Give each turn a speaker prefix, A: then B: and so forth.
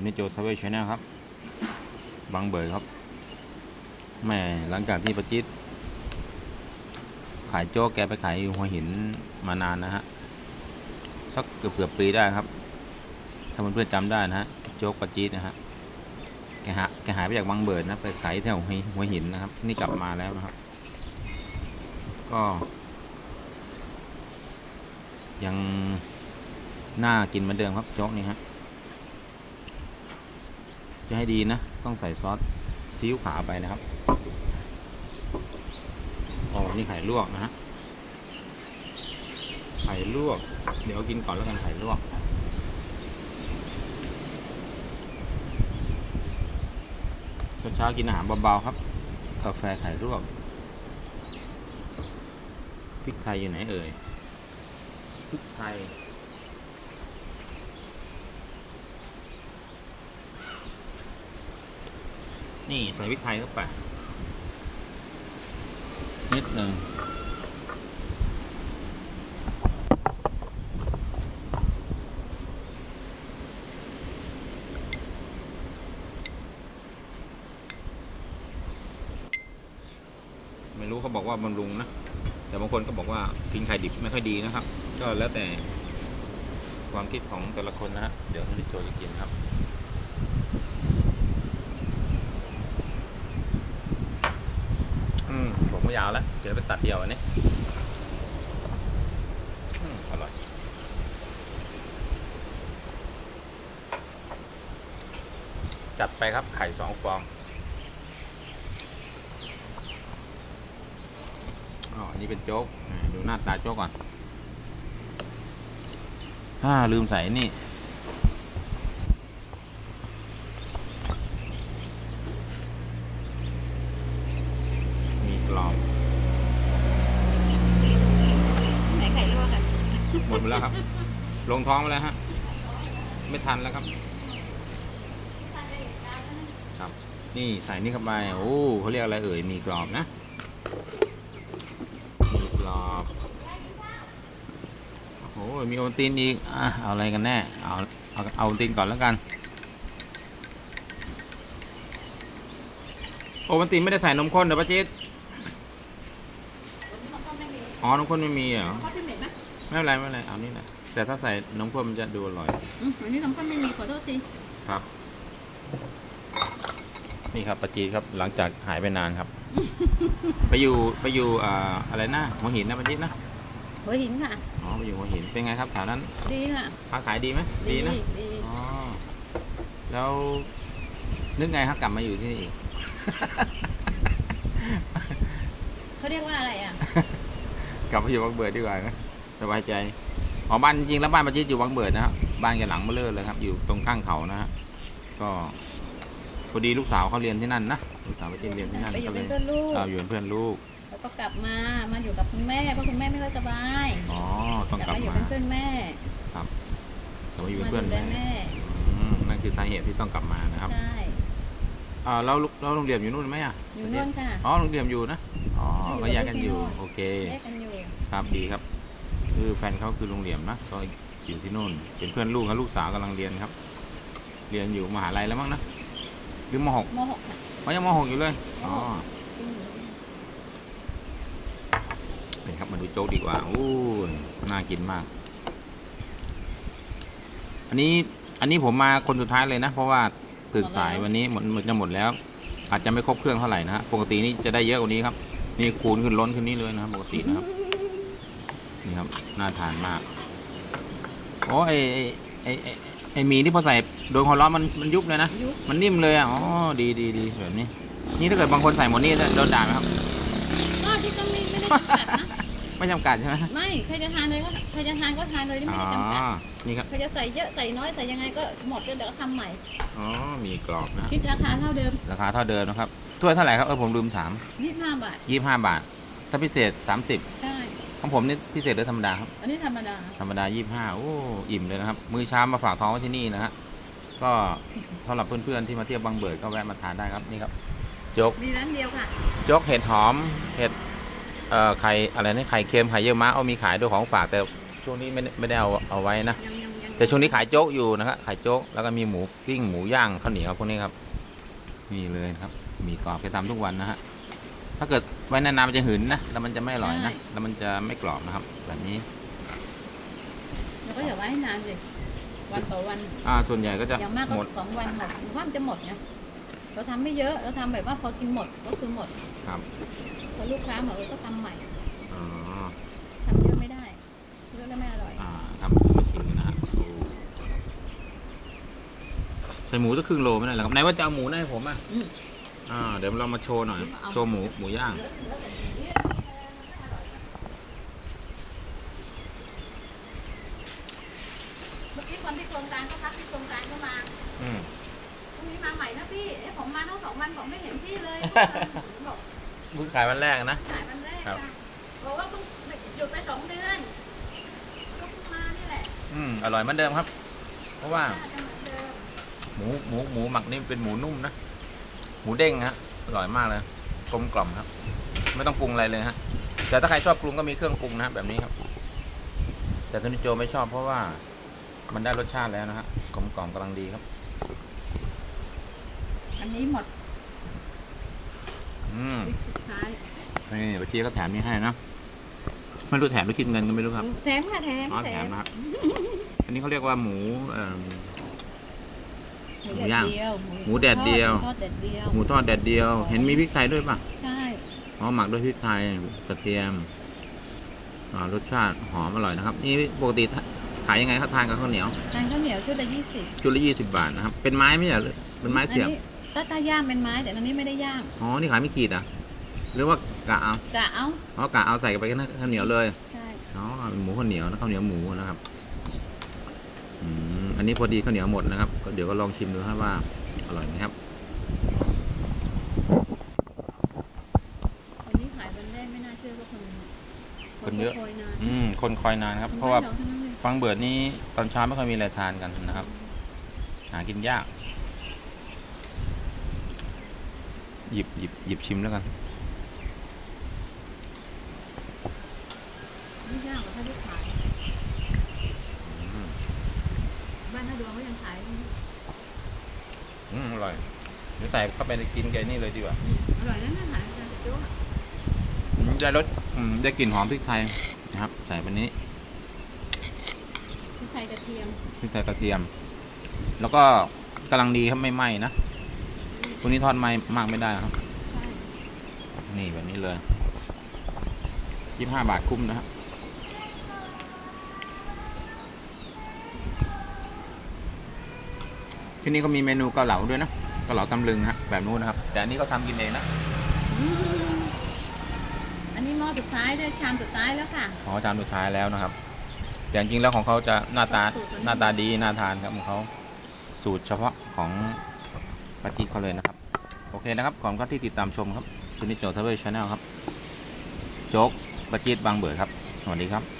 A: นนี้โจทเวชแนลครับ บางเบยครับแม่หลังจากที่ประจิตขายโจ๊กแกไปขายหัวหินมานานนะฮะ สักเกือบเกือบปีได้ครับ ถ้าเพื่อนๆจำได้นะฮะ โจ๊กประจิตนะฮะ แกหาแกหายไปจากบางเบิดนะ ไปขายแถวหัวหินนะครับ นี่กลับมาแล้วนะครับ ก็ ยังน่ากินเหมือนเดิมครับโจ๊กนี่ฮะ จะให้ดีนะ ต้องใส่ซอสซีอิ๊วขาวไปนะครับอ๋อนี่ไข่ลวกนะฮะไข่ลวก เดี๋ยวกินก่อนแล้วกันไข่ลวก เช้าๆกินอาหารเบาๆครับ กาแฟไข่ลวก พริกไทยอยู่ไหนเอ่ย พริกไทย นี่ใส่พริกไทยเข้าไปนิดหนึ่งไม่รู้เขาบอกว่าบำรุงนะ แต่บางคนก็บอกว่ากินไข่ดิบไม่ค่อยดีนะครับ ก็แล้วแต่ความคิดของแต่ละคนนะฮะ เดี๋ยวให้โจจะกินครับ อืมผม ไม่ยาวแล้วเดี๋ยวไปตัดเดียวอันนี้อร่อยจัดไปครับไข่สองฟองอ๋ออันนี้เป็นโจ๊ก ดูหน้าตาโจ๊กก่อนอ่าลืมใส่นี่ มีกรอบ
B: ไหนไข่ลวกกัน
A: หมดไปแล้วครับ ลงท้องไปแล้วฮะ ไม่ทันแล้วครับ ครับ นี่ใส่นี่เข้าไป โอ้เขาเรียกอะไรเอ่ย มีกรอบนะ มีกรอบ โอ้โหมีโอวัลตินอีก อะ เอาอะไรกันแน่ เอา เอาเอาโอวัลตินก่อนแล้วกัน โอวัลตินไม่ได้ใส่นมข้นเดี๋ยวป้าจิ๊ด
B: วันนี้เขาก็ไม่มี
A: อ๋อนมข้นไม่มีเหรอ
B: เขาเป็นเม็ดไหม
A: ไม่เป็นไรไม่เป็นไร เอานี่แหละ แต่ถ้าใส่นมข้นมันจะดูอร่อย
B: อืมวันนี้น้ำข้นไม่มีขอโทษที
A: ครับ นี่ครับปาจีดครับ หลังจากหายไปนานครับ ไปอยู่ไปอยู่อ่าอะไรนะหัวหินนะปาจีดนะ
B: หัวหินค่ะ
A: อ๋อ ไปอยู่หัวหิน เป็นไงครับแถวนั้น
B: ดีค่ะ
A: ค้าขายดีไหมดีนะ
B: ดี
A: อ๋อ แล้วนึกไงครับกลับมาอยู่ที่นี่อีก
B: เขาเรียกว่าอะไรอะ
A: ก ลับมาอยู่วังเบิดดีกว่านะสบายใจอ๋อบ้านจริงๆแล้วบ้านปาจีดอยู่วังเบิดนะครับบ้านแกหลังเบลเลอเลยครับ อยู่ตรงข้างเขานะฮะก็พอดีลูกสาวเขาเรียนที่นั่นนะลูกสาวปาจีดเรียนที่นั่น
B: ไปอยู่
A: ก็เล
B: เป็น
A: ย
B: เพื่อนลูก
A: เราอยู่เป็นเพื่อนลูก
B: แล้วก็กลับมามาอยู่กับคุณแม่เพราะคุณแม่ไม่ค่อยสบาย
A: อ๋อต้อง
B: อยาก
A: กลับ
B: มาอยู่
A: มา
B: เป็นเพื่อนแม่
A: ครับแต่ว่าอยู่
B: มา
A: เป็นเพื่อน
B: ดูแล
A: แม่
B: แม่
A: อืมนั่นคือสาเหตุที่ต้องกลับมานะครับ
B: ใช่
A: อ่าแล้วแล้วโรงเรียนอยู่นู่นไหมอะ
B: อยู่นู่นค่ะ
A: อ๋อโรงเรียนอยู่นะอ๋อ
B: อยู่
A: ก็แยกกันอยู่
B: ที่นู่น
A: โอเค
B: แยกกันอยู่
A: ครับดีครับคือแฟนเขาคือโรงเรียนนะก็อยู่ที่นู่น เป็นเพื่อนลูกครับลูกสาวกำลังเรียนครับ เรียนอยู่มหาลัยแล้วมั้งนะหรือมหก
B: มหกค่ะ
A: เขายังมหกอยู่เลยอ๋อ
B: อืม
A: นี่ครับมาดูโจ๊กดีกว่าอู้น่ากินมาก อันนี้อันนี้ผมมาคนสุดท้ายเลยนะ เพราะว่าตื่นสายวันนี้หมดหมดจะหมดแล้ว อาจจะไม่ครบเครื่องเท่าไหร่นะฮะปกตินี่จะได้เยอะกว่านี้ครับ นี่คูณขึ้นล้นขึ้นนี้เลยนะครับปกตินะครับ นี่ครับ น่าทานมากโอ้ไอไอไอไอ้ไอหมีที่พอใส่โดนความร้อนมันมันยุบเลยนะ
B: ยุบ
A: มันนิ่มเลยอะ อ๋อ ดีดีดีแบบนี้ นี่ถ้าเกิดบางคนใส่หมดนี่โดนด่าไหมครับ
B: ก็ที่ก็ไม่ไม่ได้จำกัดนะ
A: ไม่จำกัดใช่ไหม
B: ไม่ ใครจะทานเลยก็ใครจะทานก็ทานเลยไม่
A: อ๋อ
B: ได้จำกัด
A: นี่ครับ
B: ใครจะใส่เยอะใส่น้อยใส่ยังไงก็หมดเดี๋ยวก็ทำใหม่
A: อ๋อ มีกรอบนะ
B: คิดราคาเท่าเดิม
A: ราคาเท่าเดิมนะครับถ้วยเท่าไหร่ครับ เออผมลืมถาม
B: ยี่สิบห้าบาท
A: ยี่ห้าบาท ถ้าพิเศษสามสิบ
B: ใช่
A: ของผมนี่พิเศษหรือธรรมดาครับ
B: อันนี้ธรรมดา
A: ธรรมดายี่ห้าโอ้ อิ่มเลยนะครับ มื้อเช้ามาฝากท้องไว้ที่นี่นะฮะ ก็สำหรับเพื่อนๆที่มาเที่ยวบางเบิดก็แวะมาทานได้ครับนี่ครับโจ๊ก
B: มีร้านเดียวค่ะ
A: โจ๊กเห็ดหอม เห็ดเอ่อไข่อะไรนะไข่เค็มไข่เยี่ยวม้าเอามีขายด้วยของฝากแต่ช่วงนี้ไม่ได้ไม่ได้เอาเอาไว้นะ
B: ยังยังยัง
A: แต่ช่วงนี้ขายโจ๊กอยู่นะครับขายโจ๊กแล้วก็มีหมูปิ้งหมูย่างข้าวเหนียวพวกนี้ครับ นี่เลยครับ มีกรอบแกทำทุกวันนะฮะ ถ้าเกิดไว้นานๆมันจะหืนนะ แล้วมันจะไม่อร่อยนะ แล้วมันจะไม่กรอบนะครับ แบบนี้
B: แล้วก็อย่าไว้ให้นานสิ วันต่อวัน
A: อ่า ส่วนใหญ่ก็จะ
B: อย่างมากก็
A: หมด
B: สองวันหมดว่ามันจะหมดไงเราทำไม่เยอะ เราทำแบบว่าพอกินหมดก็คือหมด
A: ครับ
B: พอลูกค้ามาเออก็ทำใหม่
A: อ๋อ
B: ทำเยอะไม่ได้ เยอะแล้วไม่อร่อย
A: อ่าครับมาชิมกันนะฮะโอ้ใส่หมูสักครึ่งโลไม่ได้เหรอครับไหนว่าจะเอาหมูให้ผมอะ
B: อืม
A: อ่าเดี๋ยวเรามาโชว์หน่อย
B: เอา
A: โชว์หมูหมูย่าง
B: เมื่อกี้คนที่โครงการเขาพักที่โครงการก็มา
A: อืม
B: พรุ่งนี้มาใหม่นะพี่เอ้ผมมาทั้งสองวันผมไม่เห็นพี่เลยผมบอก
A: เพิ่งขายวันแรกนะ
B: ขายวันแรก
A: ครับ
B: ค่ะบอกว่าเพิ่งหยุดไปสองเดือน ก็เพิ่งมานี่แหละ
A: อืมอร่อยเหมือนเดิมครับ เพราะว่า
B: น่าจะเหมือนเดิม
A: หมูหมูหมูหมักนี่เป็นหมูนุ่มนะ หมูเด้งฮะอร่อยมากเลยกลมกล่อมครับ ไม่ต้องปรุงอะไรเลยฮะแต่ถ้าใครชอบปรุงก็มีเครื่องปรุงนะแบบนี้ครับ แต่ทุนิโจไม่ชอบเพราะว่ามันได้รสชาติแล้วนะฮะกลมกล่อมกำลังดีครับ
B: อันนี้หมด
A: อืม
B: วิกสุดท้าย
A: นี่เมื่อกี้ก็แถมนี่ให้นะไม่รู้แถมหรือคิดเงินก็ไม่รู้ครับ
B: แถมค่ะแถม
A: อ๋อแถมนะครับ อันนี้เขาเรียกว่าหมูเอ่อ
B: หมู
A: หมู
B: แด
A: ย่า
B: ด
A: ง
B: เดียว
A: หมูแดดเดียว
B: ทอดแดดเดียว
A: หมูทอดแดดเดียว เห็นมีพริกไทยด้วยป่ะ
B: ใช่
A: อ๋อหมักด้วยพริกไทยกระเทียมอ่ารสชาติหอมอร่อยนะครับ นี่ปกติขายยังไงครับทานกับข้าวเหนียว
B: ทานข้าวเหนียวชุดละยี่สิบ
A: ชุดละยี่สิบบาทนะครับ เป็นไม้ไม่ใช่เหรอเป็นไม้เสียบ
B: อันนี้ถ้าตาย่างเป็นไม้แต่อันนี้ไม่ได้ย่าง
A: อ๋อ นี่ขายไม่ขีดอะ หรือว่ากะเอา
B: จะเอา
A: อ๋อกะเอาใส่ไปกันข้าวเหนียวเลย
B: ใช่
A: อ๋อเป็นหมูข้าวเหนียวนะข้าวเหนียวหมูนะครับ อืม อันนี้พอดีข้าวเหนียวหมดนะครับก็เดี๋ยวก็ลองชิมดูครับว่าอร่อยไหมครับ
B: วันนี้ขายวันแรกไม่น่าเชื่อว่าคน
A: คนเยอะ
B: ก็โยนาน
A: อืม คนคอยนานครับ เพราะว่า
B: บ้นทั้งนั้นเลย
A: ฟังเบิร์ดนี้ตอนเช้าไม่ค่อยมีอะไรทานกันนะครับ หากินยาก หยิบหยิบหยิบชิมแล้วกัน
B: ไม่ยากกว่าถ้าที่ขาย
A: อืม
B: บ้า นนาดวงก็ยังขาย
A: อืมอร่อยเดี๋ยวใส่เข้าไปในกินแกนี่เลยดีกว่า
B: อร่อยนั่นน่ะขายกันโจ๊กอะ
A: อืมได้รสอืมได้กลิ่นหอมพริกไทยนะครับ ใส่ไปนี้
B: พริกไทยกระเทียม
A: พริกไทยกระเทียม แล้วก็กำลังดีครับไม่ไหม้นะตัวนี้ทอดไหม้มากไม่ได้ครับ
B: ใช่
A: นี่แบบนี้เลยยี่ห้าบาทคุ้มนะครับ ที่นี่ก็มีเมนูเกาเหลาด้วยนะเกาเหลาตำลึงฮะแบบนู้นนะครับ แต่อันนี้ก็ทำกินเองนะ
B: อืมอันนี้หม้อสุดท้ายด้วยชามสุดท้ายแล้วค่ะ
A: อ๋อจานสุดท้ายแล้วนะครับ แต่จริงๆแล้วของเขาจะหน้าตา
B: สูตรมัน
A: หน้าตาดีน่าทานครับของเขาสูตรเฉพาะของปาจิเขาเลยนะครับ โอเคนะครับขอบคุณครับที่ติดตามชมครับชุนิโจทเวอร์ชาแนลครับ โจ๊กปาจิตบางเบิดครับ สวัสดีครับ